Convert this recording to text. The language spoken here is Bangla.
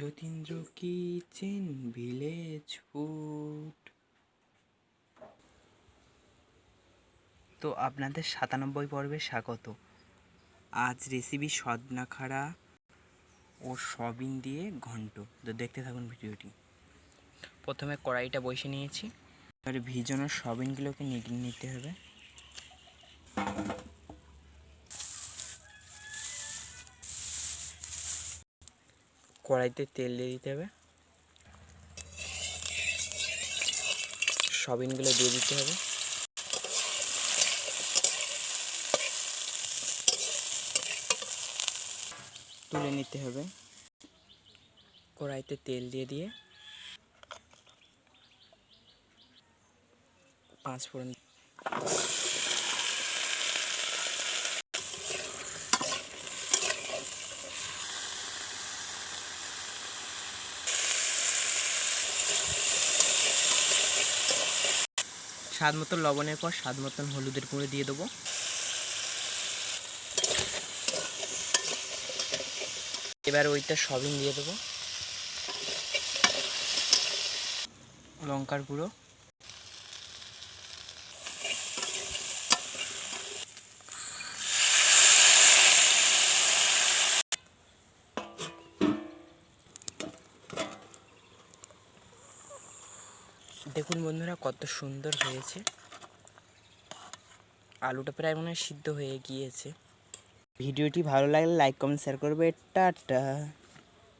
যতীন্দ্র কিচেন ভিলেজ ফুড তো আপনাদের সাতানব্বই পর্বে স্বাগত। আজ রেসিপি সদনা খাড়া ও সবিন দিয়ে ঘন্ট। তো দেখতে থাকুন ভিডিওটি। প্রথমে কড়াইটা বসে নিয়েছি। এবারে ভিজানো সবিনগুলোকে নিতে হবে। কড়াইতে তেল দিয়ে দিতে হবে। সবিনগুলো দিয়ে দিতে হবে। তুলে নিতে হবে। কড়াইতে তেল দিয়ে দিয়ে পাঁচ ফোড়ন স্বাদ মতন, লবণের পর স্বাদ মতন হলুদের গুঁড়ো দিয়ে দেবো। এবার ওইটা সবিন দিয়ে দেবো। লঙ্কার গুঁড়ো। দেখুন বন্ধুরা, কত সুন্দর হয়েছে। আলুটা প্রায় মনে হয় সিদ্ধ হয়ে গিয়েছে। ভিডিওটি ভালো লাগলে লাইক, কমেন্ট শেয়ার করবে। টাটা।